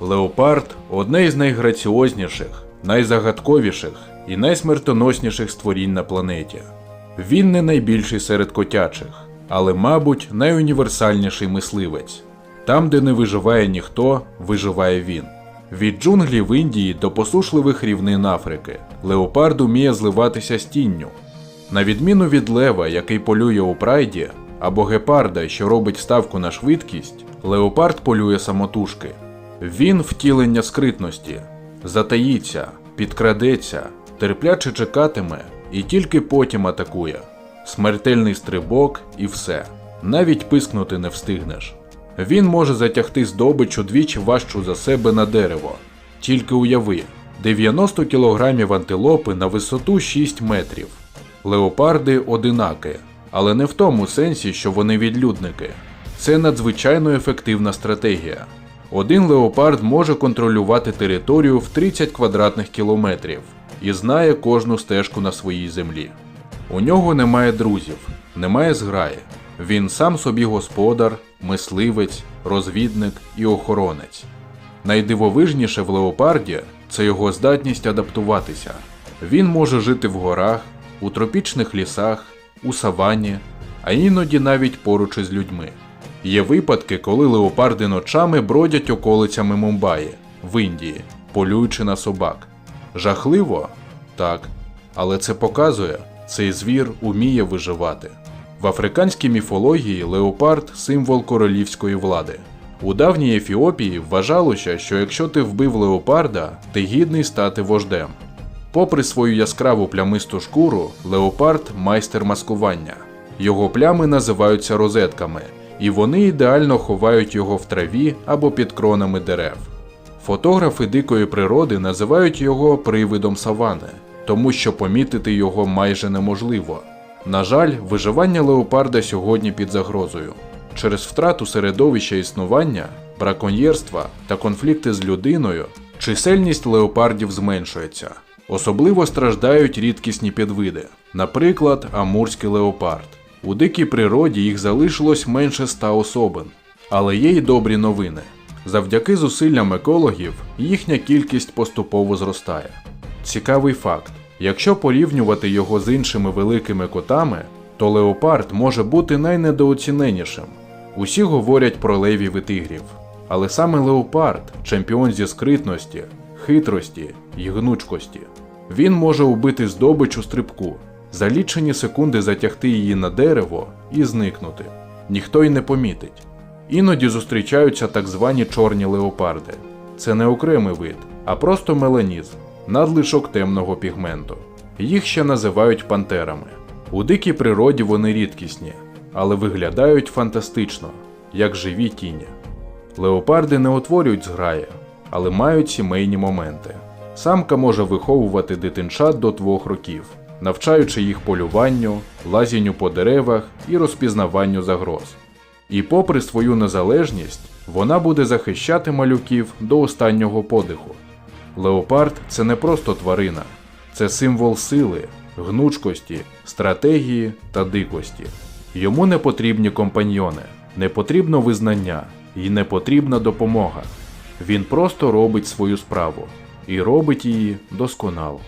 Леопард одне із найграціозніших, найзагадковіших і найсмертоносніших створінь на планеті. Він не найбільший серед котячих, але, мабуть, найуніверсальніший мисливець. Там, де не виживає ніхто, виживає він. Від джунглів Індії до посушливих рівнин Африки леопард уміє зливатися з тінню. На відміну від лева, який полює у прайді, або гепарда, що робить ставку на швидкість, леопард полює самотужки. Він втілення скритності, затаїться, підкрадеться, терпляче чекатиме і тільки потім атакує. Смертельний стрибок і все. Навіть пискнути не встигнеш. Він може затягти здобич удвічі важчу за себе на дерево. Тільки уяви, 90 кілограмів антилопи на висоту 6 метрів. Леопарди одинаки, але не в тому сенсі, що вони відлюдники. Це надзвичайно ефективна стратегія. Один леопард може контролювати територію в 30 квадратних кілометрів і знає кожну стежку на своїй землі. У нього немає друзів, немає зграї. Він сам собі господар, мисливець, розвідник і охоронець. Найдивовижніше в леопарді це його здатність адаптуватися. Він може жити в горах, у тропічних лісах, у саванні, а іноді навіть поруч із людьми. Є випадки, коли леопарди ночами бродять околицями Мумбаї в Індії, полюючи на собак. Жахливо? Так. Але це показує, цей звір уміє виживати. В африканській міфології леопард символ королівської влади. У давній Ефіопії вважалося, що якщо ти вбив леопарда, ти гідний стати вождем. Попри свою яскраву плямисту шкуру, леопард майстер маскування. Його плями називаються розетками, і вони ідеально ховають його в траві або під кронами дерев. Фотографи дикої природи називають його привидом савани, тому що помітити його майже неможливо. На жаль, виживання леопарда сьогодні під загрозою. Через втрату середовища існування, браконьєрства та конфлікти з людиною чисельність леопардів зменшується. Особливо страждають рідкісні підвиди, наприклад, амурський леопард. У дикій природі їх залишилось менше ста особин. Але є й добрі новини. Завдяки зусиллям екологів їхня кількість поступово зростає. Цікавий факт: якщо порівнювати його з іншими великими котами, то леопард може бути найнедооціненішим. Усі говорять про левів і тигрів. Але саме леопард чемпіон зі скритності, хитрості і гнучкості. Він може убити здобич у стрибку, за лічені секунди затягти її на дерево і зникнути. Ніхто й не помітить. Іноді зустрічаються так звані чорні леопарди. Це не окремий вид, а просто меланізм, надлишок темного пігменту. Їх ще називають пантерами. У дикій природі вони рідкісні, але виглядають фантастично, як живі тіні. Леопарди не утворюють зграї, але мають сімейні моменти. Самка може виховувати дитинчат до двох років, навчаючи їх полюванню, лазінню по деревах і розпізнаванню загроз. І попри свою незалежність, вона буде захищати малюків до останнього подиху. Леопард це не просто тварина, це символ сили, гнучкості, стратегії та дикості. Йому не потрібні компаньйони, не потрібно визнання і не потрібна допомога. Він просто робить свою справу і робить її досконало.